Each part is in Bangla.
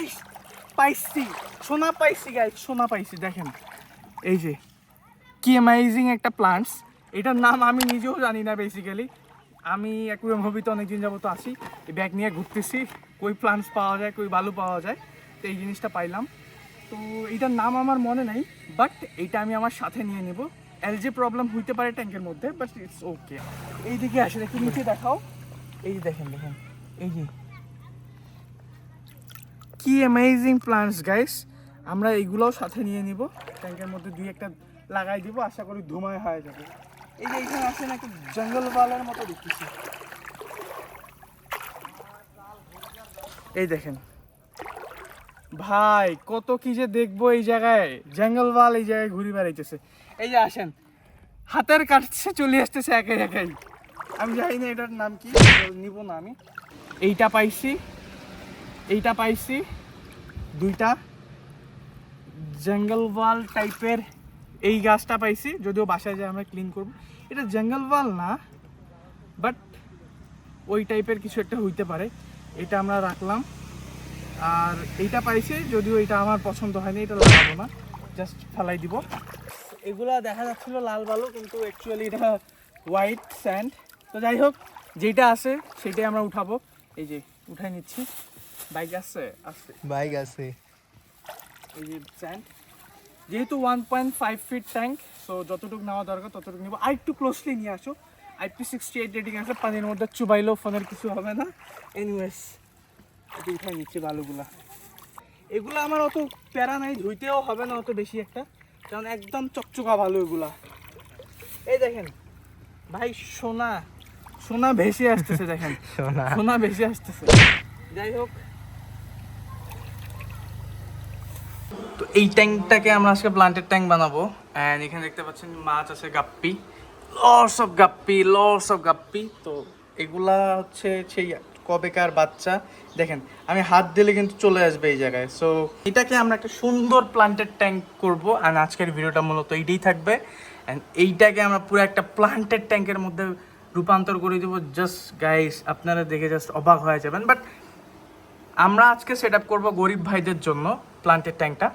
গাইস পাইছি। সোনা পাইছি গাইস সোনা পাইছি, দেখেন। এই যে, কি অ্যামাইজিং একটা প্লান্টস এটার নাম আমি নিজেও জানি না বেসিক্যালি আমি অ্যাকুয়ারিয়াম হবিতে অনেকদিন যাবত আসি এই ব্যাগ নিয়ে ঘুরতেছি, কই প্লান্টস পাওয়া যায়, কই বালু পাওয়া যায়। তো এই জিনিসটা পাইলাম। তো এটার নাম আমার মনে নাই বাট এইটা আমি আমার সাথে নিয়ে নেব। এলজি প্রবলেম হইতে পারে ট্যাঙ্কের মধ্যে বাট ইটস ওকে এইদিকে আসে একটু নিচে দেখাও। এই দেখেন দেখেন। এই যে কি অ্যামেজিং প্লান্টস গাইস আমরা এইগুলোও সাথে নিয়ে নিব। ট্যাঙ্কের মধ্যে দুই একটা লাগাই দিব, আশা করি ধুমায় হয়ে যাবে। এই যে এখানে আসে নাকি জঙ্গলওয়ালার মতো দেখতেছি। এই দেখেন। ভাই, কত কি যে দেখব এই জায়গায়। জঙ্গলওয়াল এই জায়গায় ঘুরে বেড়াইতেছে। এই যে আসেন। হাতের কাটছে চলে আসতেছে একে একাই। আমি জানি না এটার নাম কি, নিব না আমি। এইটা পাইছি। এইটা পাইছি। দুইটা। জঙ্গলওয়াল টাইপের এই গাছটা পাইছি, যদিও বাসায় যে আমরা ক্লিন করব। এটা জঙ্গলওয়াল না বাট ওই টাইপের কিছু একটা হইতে পারে। এটা আমরা রাখলাম। আর এইটা পাইছি, যদিও এটা আমার পছন্দ হয়নি, এটা লাগাবো না। জাস্ট ফেলাই দিব। এগুলা দেখা যাচ্ছিল লাল বালু, কিন্তু অ্যাকচুয়ালি এটা হোয়াইট স্যান্ড তো যাই হোক যেটা আছে সেটাই আমরা উঠাবো। এই যে, উঠাই নিচ্ছি। বাইক আসছে আসছে বাইক আছে। এই যে স্যান্ড যেহেতু one point five feet tank so যতটুকু নেওয়া দরকার ততটুকু নেব। আর একটু ক্লোজলি নিয়ে আসো। আইপি সিক্সটি এইট রেটিং আছে পানির মধ্যে চুবাইলেও ফোনের কিছু হবে না। এনিওয়েজ এটা উঠাই নিচ্ছি বালুগুলা। এগুলো আমার অত প্যারা নাই ধুইতেও হবে না অত বেশি একটা। কারণ একদম চকচকা ভালো এগুলা। এই দেখেন ভাই সোনা। সোনা ভেসে আসতেছে দেখেন। সোনা। সোনা বেশি আসতেছে। যাই হোক এই ট্যাঙ্কটাকে আমরা আজকে প্লান্টের ট্যাঙ্ক বানাবো। অ্যান্ড এখানে দেখতে পাচ্ছেন মাছ আছে guppy. Lots of guppy lots of guppy. তো এগুলা হচ্ছে সেই কবেকার বাচ্চা। দেখেন, আমি হাত দিলে কিন্তু চলে আসবে এই জায়গায়। সো এটাকে আমরা একটা সুন্দর প্লান্টেড ট্যাঙ্ক করব। অ্যান্ড আজকের ভিডিওটা মূলত এইটাই থাকবে। অ্যান্ড এইটাকে আমরা পুরো একটা প্লান্টেড ট্যাঙ্কের মধ্যে রূপান্তর করে দেবো। জাস্ট গাইস আপনারা দেখে জাস্ট অবাক হয়ে যাবেন। বাট আমরা আজকে সেট আপ করব গরিব ভাইদের জন্য প্লান্টের ট্যাঙ্কটা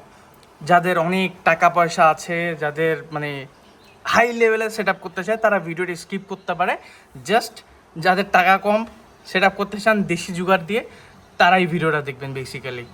যাদের অনেক টাকা পয়সা আছে, যাদের মানে হাই লেভেলে সেট আপ করতে চায়, তারা ভিডিওটি স্কিপ করতে পারে। জাস্ট যাদের টাকা কম সেট আপ করতে চান, দেশি জুগার দিয়ে, তারাই ভিডিওটা দেখবেন বেসিক্যালি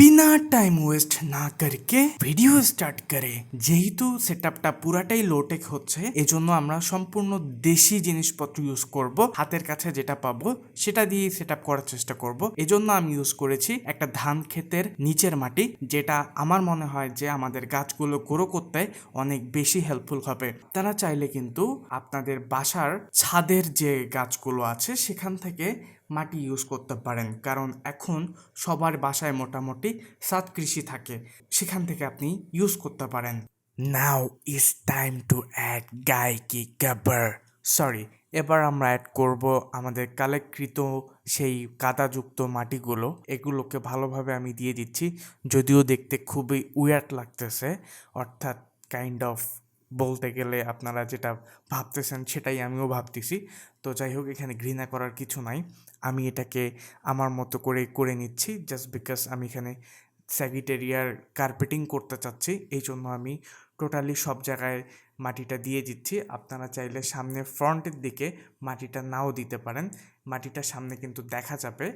বিনা টাইম ওয়েস্ট না করকে ভিডিও স্টার্ট করে যেহেতু সেটআপটা পুরাটাই লোটেক হচ্ছে, এজন্য আমরা সম্পূর্ণ দেশি জিনিসপত্র ইউজ করব, হাতের কাছে যেটা পাবো সেটা দিয়ে সেটআপ করার চেষ্টা করব। এজন্য আমি ইউজ করেছি একটা ধান ক্ষেতের নিচের মাটি, যেটা আমার মনে হয় যে আমাদের গাছগুলো গ্রো করতে অনেক বেশি হেল্পফুল হবে। তারা চাইলে কিন্তু আপনাদের বাসার ছাদের যে গাছগুলো আছে, সেখান থেকে মাটি ইউজ করতে পারেন। কারণ এখন সবার বাসায় মোটামুটি সাত কৃষি থাকে। সেখান থেকে আপনি ইউজ করতে পারেন। Now is time to add গায়কি গাবার সরি এবার আমরা অ্যাড করব আমাদের কালেক্টকৃত সেই কাদাযুক্ত মাটিগুলো। এগুলোকে ভালোভাবে আমি দিয়ে দিচ্ছি। যদিও দেখতে খুবই উইয়ার্ড লাগতেছে। অর্থাৎ কাইন্ড অফ বলতে গেলে আপনারা যেটা ভাবতেছেন সেটাই আমিও ভাবতেছি। তো যাই হোক এখানে ঘৃণা করার কিছু নাই। আমি এটাকে আমার মতো করে করে নিচ্ছি জাস্ট বিকজ আমি এখানে স্যাগিটেরিয়ার কার্পেটিং করতে চাচ্ছি। এই জন্য আমি টোটালি সব জায়গায় মাটিটা দিয়ে দিচ্ছি। আপনারা চাইলে সামনে ফ্রন্টের দিকে মাটিটা নাও দিতে পারেন। মাটিটা সামনে কিন্তু দেখা যাবে।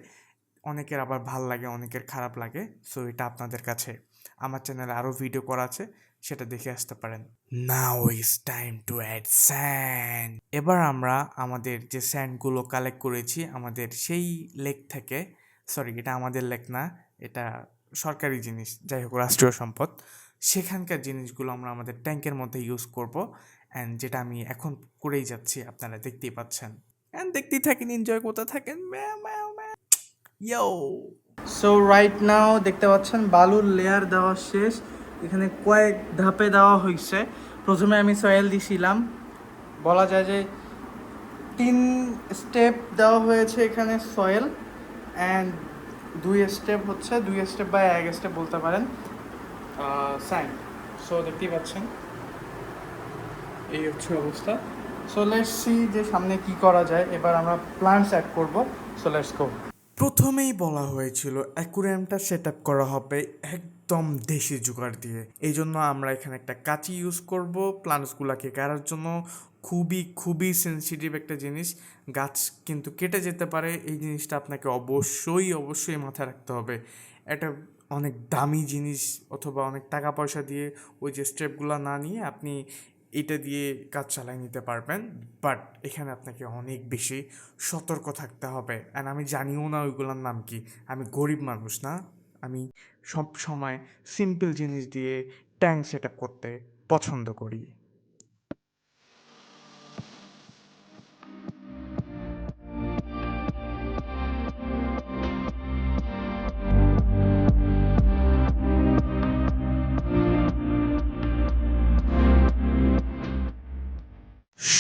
অনেকের আবার ভালো লাগে, অনেকের খারাপ লাগে। সো এটা আপনাদের কাছে। আমার চ্যানেলে আরও ভিডিও করা আছে। সেটা দেখে আসতে পারেন। Now is time to add sand এবার আমরা আমাদের যে স্যান্ডগুলো কালেক্ট করেছি, আমাদের সেই লেক থেকে সরি এটা আমাদের লেক না, এটা সরকারি জিনিস, যাই হোক, রাষ্ট্রীয় সম্পদ, সেখানকার জিনিসগুলো আমরা আমাদের ট্যাঙ্কের মধ্যে ইউজ করব। অ্যান্ড যেটা আমি এখন করেই যাচ্ছি, আপনারা দেখতেই পাচ্ছেন। অ্যান্ড দেখতেই থাকেন এনজয় করতে থাকেন। ইয়ো সো রাইট নাও দেখতে পাচ্ছেন, বালুর লেয়ার দেওয়া শেষ। এখানে কয়েক ধাপে দেওয়া হয়েছে। প্রথমে আমি সয়েল দিছিলাম। বলা যায় যে তিন স্টেপ দেওয়া হয়েছে এখানে সয়েল অ্যান্ড দুই স্টেপ হচ্ছে, দুই স্টেপ বা এক স্টেপ বলতে পারেন সাইন সো দেখতেই পাচ্ছেন, এই হচ্ছে অবস্থা। সো লেটস সি যে সামনে কি করা যায়। এবার আমরা প্লান্টস অ্যাড করব। সো লেটস গো প্রথমেই বলা হয়েছিল অ্যাকুরিয়ামটা সেট আপ করা হবে একদম দেশি জোগাড় দিয়ে। এই জন্য আমরা এখানে একটা কাঁচি ইউজ করব। প্লান্টসগুলোকে গাড়ার জন্য খুবই খুবই সেন্সিটিভ একটা জিনিস। গাছ কিন্তু কেটে যেতে পারে। এই জিনিসটা আপনাকে অবশ্যই অবশ্যই মাথায় রাখতে হবে। এটা অনেক দামি জিনিস অথবা অনেক টাকা পয়সা দিয়ে ওই যে স্টেপগুলো না নিয়ে আপনি এটা দিয়ে কাজ চালিয়ে নিতে পারবেন। বাট এখানে আপনাকে অনেক বেশি সতর্ক থাকতে হবে। অ্যান্ড আমি জানিও না ওইগুলোর নাম কি। আমি গরিব মানুষ না। আমি সব সময় সিম্পল জিনিস দিয়ে ট্যাঙ্ক সেট আপ করতে পছন্দ করি।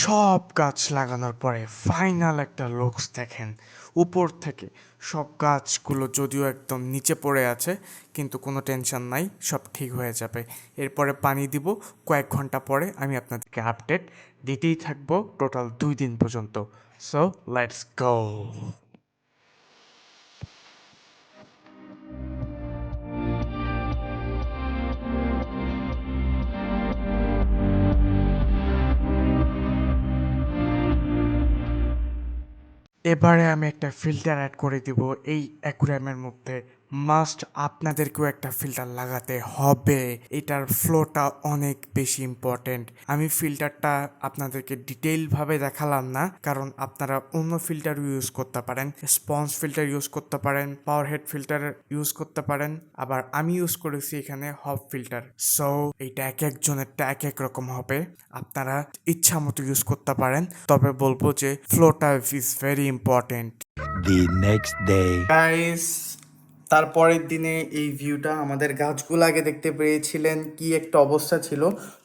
সব গাছ লাগানোর পরে ফাইনাল একটা লুকস দেখেন। উপর থেকে। সব গাছগুলো যদিও একদম নিচে পড়ে আছে, কিন্তু কোনো টেনশন নাই, সব ঠিক হয়ে যাবে। এরপরে পানি দিব, কয়েক ঘণ্টা পরে আমি আপনাদেরকে আপডেট দিতেই থাকব টোটাল দুই দিন পর্যন্ত। সো লেটস গো এবারে আমি একটা ফিল্টার অ্যাড করে দিব। এই অ্যাকুরিয়ামের মধ্যে মাস্ট আপনাদেরকেও একটা ফিল্টার লাগাতে হবে। এটার ফ্লোটা অনেক বেশি ইম্পর্টেন্ট আমি ফিল্টারটা আপনাদেরকে ডিটেইলভাবে দেখালাম না, কারণ আপনারা অন্য ফিল্টার ইউজ করতে পারেন। স্পঞ্জ ফিল্টার ইউজ করতে পারেন পাওয়ার হেড ফিল্টার ইউজ করতে পারেন, আবার আমি ইউজ করেছি এখানে হব ফিল্টার সো এইটা এক একজনেরটা এক এক রকম হবে। আপনারা ইচ্ছা মতো ইউজ করতে পারেন। তবে বলব যে ফ্লোটা is very important the next day. Guys তারপরের দিনে এই ভিউটা আমাদের গাছগুলো আগে দেখতে পেয়েছিলেন কি একটা অবস্থা ছিল।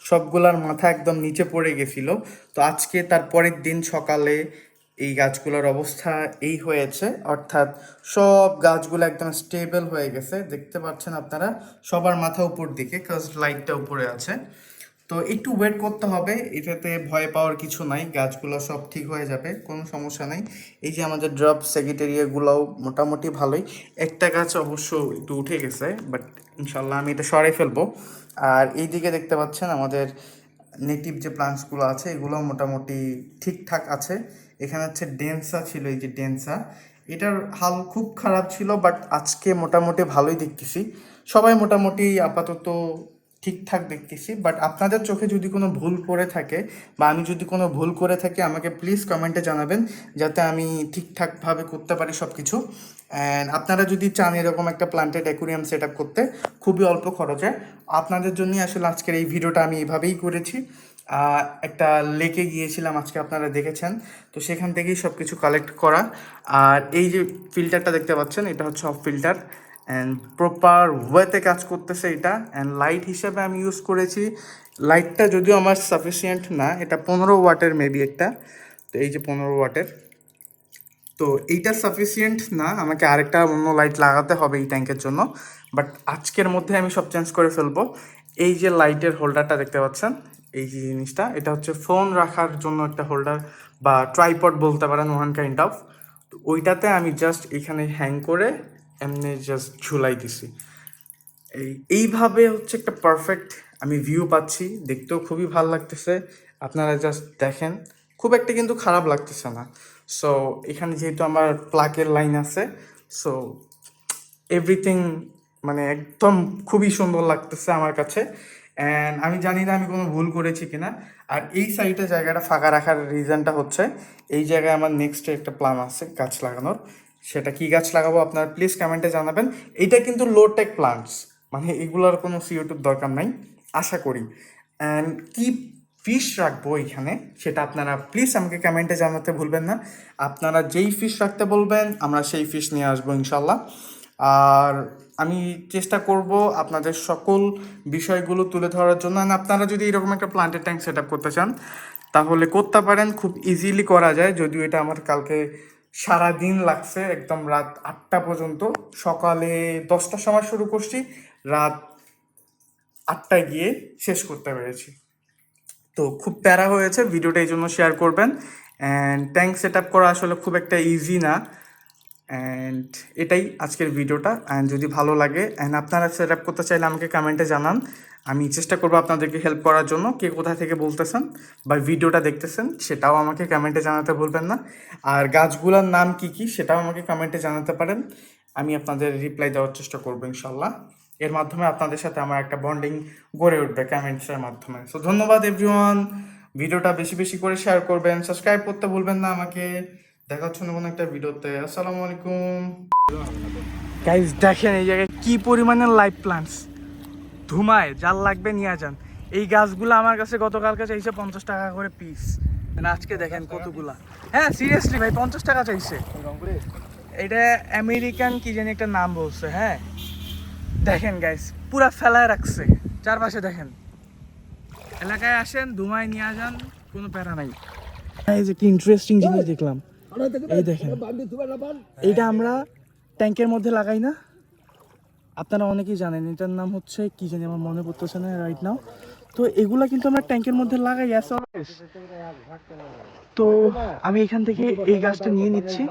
সবগুলার মাথা একদম নিচে পড়ে গেছিল। তো আজকে তার পরের দিন সকালে এই গাছগুলোর অবস্থা এই হয়েছে। অর্থাৎ সব গাছগুলো একদম স্টেবল হয়ে গেছে। দেখতে পাচ্ছেন আপনারা সবার মাথা উপর দিকে কাজ লাইটটা উপরে আছে। তো একটু ওয়েট করতে হবে, এটাতে ভয় পাওয়ার কিছু নাই, গাছগুলো সব ঠিক হয়ে যাবে, কোনো সমস্যা নাই। এই যে আমাদের ড্রপ সেক্রেটারিয়াগুলোও মোটামুটি ভালোই। একটা গাছ অবশ্য একটু উঠে গেছে বাট ইনশাল্লাহ আমি এটা সরাই ফেলব। আর এই দিকে দেখতে পাচ্ছেন আমাদের নেটিভ যে প্লান্টসগুলো আছে এগুলো মোটামুটি ঠিকঠাক আছে। এখানে হচ্ছে ডেন্সা ছিল, এই যে ডেন্সা এটার হাল খুব খারাপ ছিল বাট আজকে মোটামুটি ভালোই দেখতেছি। সবাই মোটামুটি আপাতত ঠিকঠাক দেখতেছি বাট আপনাদের চোখে যদি কোনো ভুল করে থাকে বা আমি যদি কোনো ভুল করে থাকি, আমাকে প্লিজ কমেন্টে জানাবেন, যাতে আমি ঠিকঠাকভাবে করতে পারি সব কিছু অ্যান্ড আপনারা যদি চান এরকম একটা প্লান্টেড অ্যাকুরিয়াম সেট আপ করতে, খুবই অল্প খরচে। আপনাদের জন্যই আসলে আজকের এই ভিডিওটা আমি এভাবেই করেছি। একটা লেকে গিয়েছিলাম, আজকে আপনারা দেখেছেন। তো সেখান থেকেই সব কিছু কালেক্ট করা। আর এই যে ফিল্টারটা দেখতে পাচ্ছেন, এটা হচ্ছে অফ ফিল্টার অ্যান্ড প্রপার ওয়েতে কাজ করতেছে এটা অ্যান্ড লাইট হিসেবে আমি ইউজ করেছি। লাইটটা যদিও আমার সাফিসিয়েন্ট না, এটা পনেরো ওয়াটের মেবি একটা, তো এই যে পনেরো ওয়াটের। তো এইটা সাফিসিয়েন্ট না, আমাকে আরেকটা অন্য লাইট লাগাতে হবে এই ট্যাঙ্কের জন্য বাট আজকের মধ্যে আমি সব চেঞ্জ করে ফেলব। এই যে লাইটের হোল্ডারটা দেখতে পাচ্ছেন, এই যে জিনিসটা, এটা হচ্ছে ফোন রাখার জন্য একটা হোল্ডার বা ট্রাইপড বলতে পারেন ওয়ান কাইন্ড অফ তো ওইটাতে আমি জাস্ট এখানে হ্যাং করে এমনি জাস্ট ঝুলাই দিছি। এই, এইভাবে হচ্ছে একটা পারফেক্ট আমি ভিউ পাচ্ছি। দেখতেও খুবই ভালো লাগতেছে। আপনারা জাস্ট দেখেন। খুব একটা কিন্তু খারাপ লাগতেছে না। সো এখানে যেহেতু আমার প্লাকের লাইন আছে সো এভরিথিং মানে একদম খুবই সুন্দর লাগতেছে আমার কাছে। অ্যান্ড আমি জানি না আমি কোনো ভুল করেছি কিনা। আর এই সাইডে জায়গাটা ফাঁকা রাখার রিজনটা হচ্ছে, এই জায়গায় আমার নেক্সট একটা প্ল্যান আছে গাছ লাগানোর। সেটা কি গাছ লাগাবো আপনারা প্লিজ কমেন্টে জানাবেন। এটা কিন্তু লো টেক প্লান্টস মানে এগুলোর কোনো সিওটির দরকার নাই, আশা করি। অ্যান্ড কি ফিশ রাখব এখানে, সেটা আপনারা প্লিজ আমাকে কমেন্টে জানাতে ভুলবেন না। আপনারা যেই ফিশ রাখতে বলবেন, আমরা সেই ফিশ নিয়ে আসব ইনশাল্লাহ আর আমি চেষ্টা করব আপনাদের সকল বিষয়গুলো তুলে ধরার জন্য। আপনারা যদি এরকম একটা প্লান্টের ট্যাঙ্ক সেট করতে চান, তাহলে করতে পারেন, খুব ইজিলি করা যায়। যদিও এটা আমার কালকে সারা দিন লাগছে একদম রাত আটটা পর্যন্ত। সকালে দশটার সময় শুরু করছি, রাত আটটায় গিয়ে শেষ করতে পেরেছি। তো খুব প্যারা হয়েছে, ভিডিওটা এই জন্য শেয়ার করবেন। অ্যান্ড ট্যাঙ্ক সেট আপ করা আসলে খুব একটা ইজি না। অ্যান্ড এটাই আজকের ভিডিওটা। অ্যান্ড যদি ভালো লাগে অ্যান্ড আপনারা সেট আপ করতে চাইলে আমাকে কমেন্টে জানান। আমি চেষ্টা করব আপনাদেরকে হেল্প করার জন্য। কে কোথা থেকে বলতেছেন বা ভিডিওটা দেখতেছেন সেটাও আমাকে কমেন্টে জানাতে বলবেন না। আর গাছগুলোর নাম কি কি সেটাও আমাকে কমেন্টে জানাতে পারেন। আমি আপনাদের রিপ্লাই দেওয়ার চেষ্টা করব ইনশাল্লাহ এর মাধ্যমে আপনাদের সাথে আমার একটা বন্ডিং গড়ে উঠবে কমেন্টসের মাধ্যমে। সো ধন্যবাদ এভরিওয়ান ভিডিওটা বেশি বেশি করে শেয়ার করবেন সাবস্ক্রাইব করতে ভুলবেন না আমাকে। দেখা হচ্ছে কোনো একটা ভিডিওতে। আসসালামু আলাইকুম। গাইজ দেখেন এই জায়গায় কি পরিমাণে লাইভ প্লান্টস ধুমায় যার লাগবে নিয়ে যান। এই গাছগুলো আমার কাছে গতকালকে চাইছে পঞ্চাশ টাকা করে পিস মানে আজকে দেখেন কতগুলা। হ্যাঁ সিরিয়াসলি ভাই পঞ্চাশ টাকা চাইছে। এটা আমেরিকান কি জানি একটা নাম বলছে হ্যাঁ। দেখেন গাইস পুরা ফেলায় রাখছে। চারপাশে দেখেন। এলাকায় আসেন ধুমায় নিয়ে যান কোনো প্যারা নাই। এই যে কি ইন্টারেস্টিং জিনিস দেখলাম। এই দেখেন। এইটা আমরা ট্যাঙ্কের মধ্যে লাগাই না? আপনারা অনেকেই জানেন, এটার নাম হচ্ছে কি জানি আমার মনে পড়তেছে না রাইট নাও তো এগুলা কিন্তু আমরা ট্যাঙ্কের মধ্যে লাগাই অ্যাস তো আমি এখান থেকে এই গাছটা নিয়ে নিচ্ছি।